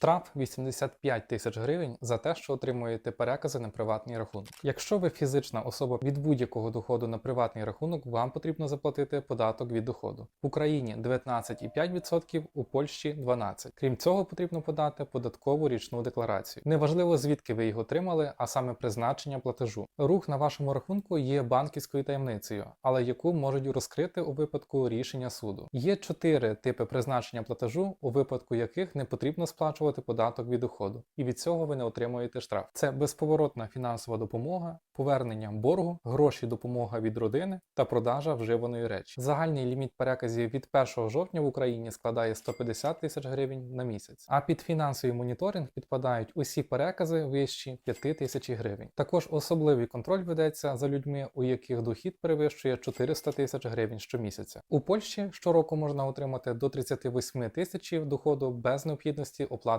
Штраф 85 тисяч гривень за те, що отримуєте перекази на приватний рахунок. Якщо ви фізична особа від будь-якого доходу на приватний рахунок, вам потрібно заплатити податок від доходу. В Україні 19,5%, у Польщі 12%. Крім цього, потрібно подати податкову річну декларацію. Неважливо звідки ви їх отримали, а саме призначення платежу. Рух на вашому рахунку є банківською таємницею, але яку можуть розкрити у випадку рішення суду. Є чотири типи призначення платежу, у випадку яких не потрібно сплачувати податок від доходу, і від цього ви не отримуєте штраф. Це безповоротна фінансова допомога, повернення боргу, гроші допомога від родини та продажа вживаної речі. Загальний ліміт переказів від 1 жовтня в Україні складає 150 тисяч гривень на місяць. А під фінансовий моніторинг підпадають усі перекази вищі 5 тисяч гривень. Також особливий контроль ведеться за людьми, у яких дохід перевищує 400 тисяч гривень щомісяця. У Польщі щороку можна отримати до 38 тисяч доходу без необхідності оплати